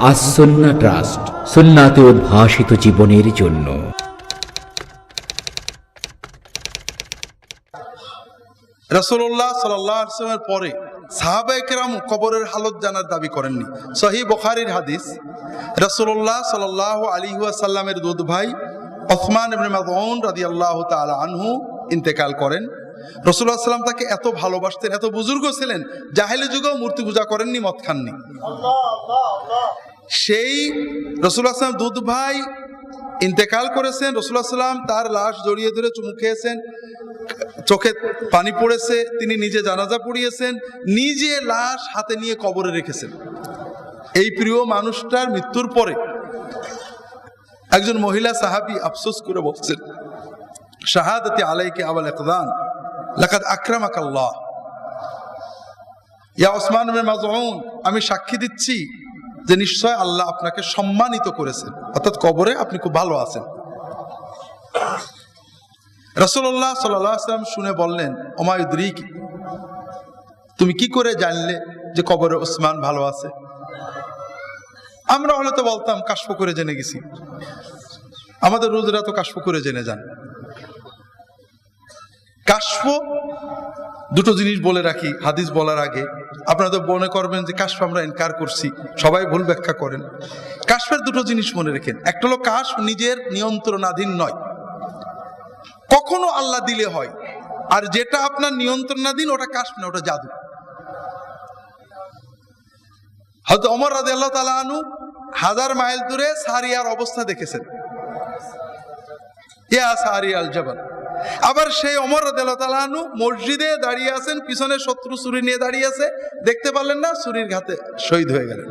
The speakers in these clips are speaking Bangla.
আসন্না ট্রাস্ট সুন্নাতে উদ্ভাসিত জীবনের জন্য। রসুল্লাহ সাল্লামের পরে সাহাবা কবরের হালত জানার দাবি করেননি। সহি বখারির হাদিস রসুল্লাহ সাল আলী সাল্লামের দুধ ভাই ওসমান ইবনে মাদউন রাদিয়াল্লাহু তাআলা আনহু ইন্তেকাল করেন। রসুল্লাহ সাল্লাম তাকে এত ভালোবাসতেন, এত বুজুর্গ ছিলেন, জাহেলি যুগেও মূর্তি পূজা করেননি, মদ খাননি। সেই রসুল্লাহ সাল্লাম দুধ ভাই ইন্তেকাল করেছেন, রসুল্লাহ সাল্লাম তার লাশ জড়িয়ে ধরে চুমু খেয়েছেন, চোখে পানি পড়েছে, তিনি নিজে জানাজা পড়িয়েছেন, নিজে লাশ হাতে নিয়ে কবরে রেখেছেন। এই প্রিয় মানুষটার মৃত্যুর পরে একজন মহিলা সাহাবি আফসোস করে বলছেন, শাহাদতি আলাইকে আবাল একদান লাকাদ আকরামাক আল্লাহ ইয়া ওসমান মাজউন আমি সাক্ষী দিচ্ছি যে নিশ্চয় আল্লাহ আপনাকে সম্মানিত করেছেন। অর্থাৎ কবরে আপনি খুব ভালো আছেন। রসুল্লাহ সাল্লাম শুনে বললেন ওমায়ুদ্রিক তুমি কি করে জানলে যে কবরে ওসমান ভালো আছে? আমরা হলে তো বলতাম, কাশফ করে জেনে গেছি। আমাদের রোজরা তো কাশফ করে জেনে যান। কাশফ, দুটো জিনিস বলে রাখি, হাদিস বলার আগে। আপনারা তো মনে করবেন যে কাশফ আমরা ইনকার করছি, সবাই ভুল ব্যাখ্যা করেন। কাশফের দুটো জিনিস মনে রেখেন। একটা হলো কাশফ নিজের নিয়ন্ত্রণাধীন নয়। কখনো আল্লাহ দিলে হয়, আর যেটা আপনার নিয়ন্ত্রণাধীন, ওটা কাশফ না, ওটা জাদু। হয়তো অমর রাজি আল্লাহ তালা আনু হাজার মাইল দূরে সারিয়ার অবস্থা দেখেছেন। ইয়া সারিয়াল জবাল। আবার সেই অমর রাজু মসজিদে দাঁড়িয়ে আছেন, পিছনে শত্রু ছুরি নিয়ে দাঁড়িয়ে আছে। দেখতে পারলেন না, ছুরির ঘাতে শহীদ হয়ে গেলেন।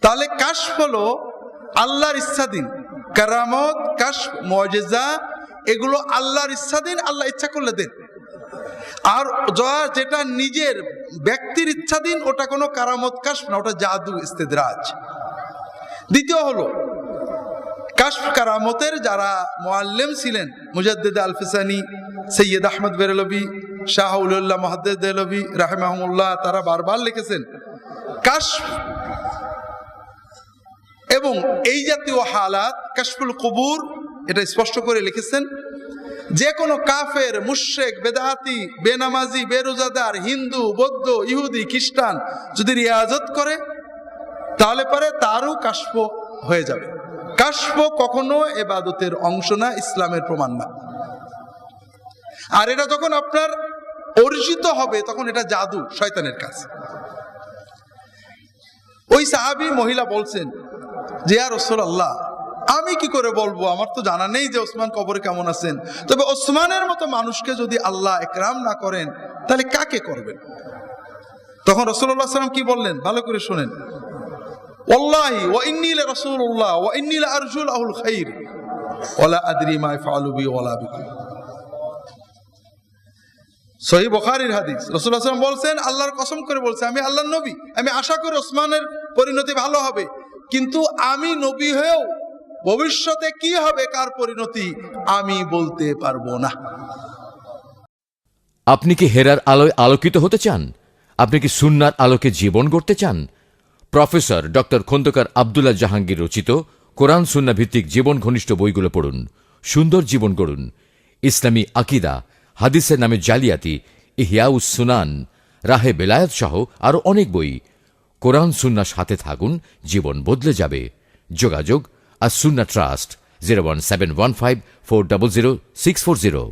তাহলে কাশ হলো আল্লাহর ইচ্ছাধীন কারামত কাশ মজেজা, এগুলো আল্লাহর ইচ্ছাধীন আল্লাহ ইচ্ছা করলে দেন। আর যা- যেটা নিজের ব্যক্তির ইচ্ছাধীন ওটা কোনো কারামত কাশ না, ওটা জাদু, ইস্তেদরাজ। দ্বিতীয় হলো কাশফ কারামতের যারা মোয়াল্লেম ছিলেন, মুজাদ্দিদ আলফিসানি, সৈয়দ আহমদ বেরলবি শাহুল্লাহ মহাদ্দেদ দেলবি রাহেমাহমুল্লাহ তারা বারবার লিখেছেন, কাশফ এবং এই জাতীয় হালাত, কাশফুল কবুর, এটা স্পষ্ট করে লিখেছেন, যে কোনো কাফের মুশেক বেদাহাতি, বেনামাজি, বেরোজাদার, হিন্দু, বৌদ্ধ, ইহুদি, খ্রিস্টান যদি রিয়াজত করে, তাহলে পরে তারও কাশফ হয়ে যাবে। কাশফ কখনো এবাদতের অংশ না, ইসলামের প্রমাণ না। আর এটা যখন আপনার অর্জিত হবে, তখন এটা জাদু, শয়তানের কাজ। ওই সাহাবি মহিলা বলছেন, যে আর রসুল আল্লাহ আমি কি করে বলব? আমার তো জানা নেই যে ওসমান কবরে কেমন আছেন। তবে ওসমানের মতো মানুষকে যদি আল্লাহ একরাম না করেন, তাহলে কাকে করবেন? তখন রসুল্লাহ সাল্লাম কি বললেন? ভালো করে শোনেন। ওয়াল্লাহি ওয়া ইন্নী লা রাসূলুল্লাহ ওয়া ইন্নী লা আরজু লাহুল খাইর ওয়ালা আদরি মা ইফআলু বি ওয়ালা বিকুম সহি বখারির হাদিস রসুল আসলাম বলছেন, আল্লাহর কসম করে বলছে, আমি আল্লাহর নবী, আমি আশা করি ওসমানের পরিণতি ভালো হবে। কিন্তু আমি নবী হয়েও ভবিষ্যতে কি হবে, কার পরিণতি, আমি বলতে পারব না। আপনি কি হেরার আলোয় আলোকিত হতে চান? আপনি কি সুন্নার আলোকে জীবন গড়তে চান? প্রফেসর ডক্টর খন্দকার আবদুল্লাহ জাহাঙ্গীর রচিত কোরআন সুন্না ভিত্তিক জীবন ঘনিষ্ঠ বইগুলো পড়ুন, সুন্দর জীবন গড়ুন। ইসলামী আকিদা, হাদিসের নামে জালিয়াতি, ইহিয়াউস সুনান, রাহে বেলায়াত সহ আরও অনেক বই। কোরআন সুন্নার সাথে থাকুন, জীবন বদলে যাবে। যোগাযোগ আর সুন্না trust, zero one seven one five four double zero six four zero.